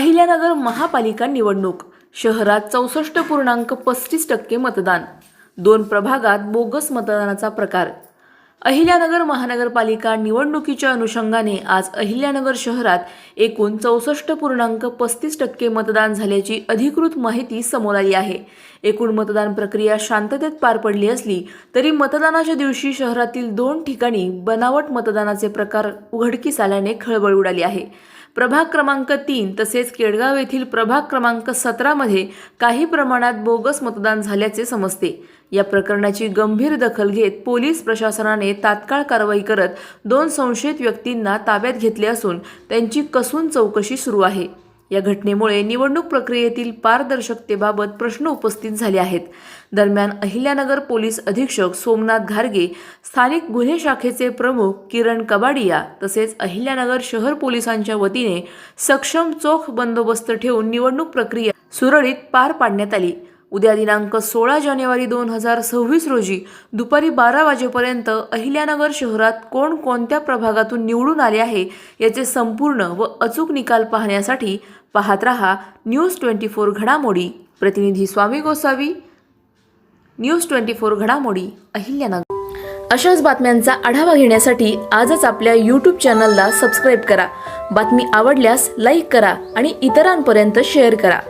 अहिल्यानगर महापालिका निवडणूक शहरात चौसष्ट पूर्णांक पस्तीस टक्के मतदान दोन प्रभागात बोगस मतदानाचा प्रकार. अहिल्यानगर महानगरपालिका निवडणुकीच्या अनुषंगाने आज अहिल्यानगर शहरात एकूण चौसष्ट पूर्णांक पस्तीस टक्के मतदान झाल्याची अधिकृत माहिती समोर आली आहे. एकूण मतदान प्रक्रिया शांततेत पार पडली असली तरी मतदानाच्या दिवशी शहरातील दोन ठिकाणी बनावट मतदानाचे प्रकार उघडकीस आल्याने खळबळ उडाली आहे. प्रभाग क्रमांक तीन तसेच केडगाव येथील प्रभाग क्रमांक सतरामध्ये काही प्रमाणात बोगस मतदान झाल्याचे समजते. या प्रकरणाची गंभीर दखल घेत पोलीस प्रशासनाने तात्काळ कारवाई करत दोन संशयित व्यक्तींना ताब्यात घेतले असून त्यांची कसून चौकशी सुरू आहे. या घटनेमुळे निवडणूक प्रक्रियेतील पारदर्शकतेबाबत प्रश्न उपस्थित झाले आहेत. दरम्यान अहिल्यानगर पोलीस अधीक्षक सोमनाथ घारगे स्थानिक गुन्हे शाखेचे प्रमुख किरण कबाडिया तसेच अहिल्यानगर शहर पोलिसांच्या वतीने सक्षम चोख बंदोबस्त ठेवून निवडणूक प्रक्रिया सुरळीत पार पाडण्यात आली. उद्या दिनांक सोळा जानेवारी दोन हजार सव्वीस रोजी दुपारी बारा वाजेपर्यंत अहिल्यानगर शहरात कोण कोणत्या प्रभागातून निवडून आले आहे याचे संपूर्ण व अचूक निकाल पाहण्यासाठी पाहत रहा न्यूज ट्वेंटी फोर घडामोडी. प्रतिनिधी Swami Gosavi news twenty four घडामोडी अहिल्यानगर. अशाच बातम्यांचा आढावा घेण्यासाठी आजच आपल्या यूट्यूब चॅनलला सबस्क्राईब करा. बातमी आवडल्यास लाईक करा आणि इतरांपर्यंत शेअर करा.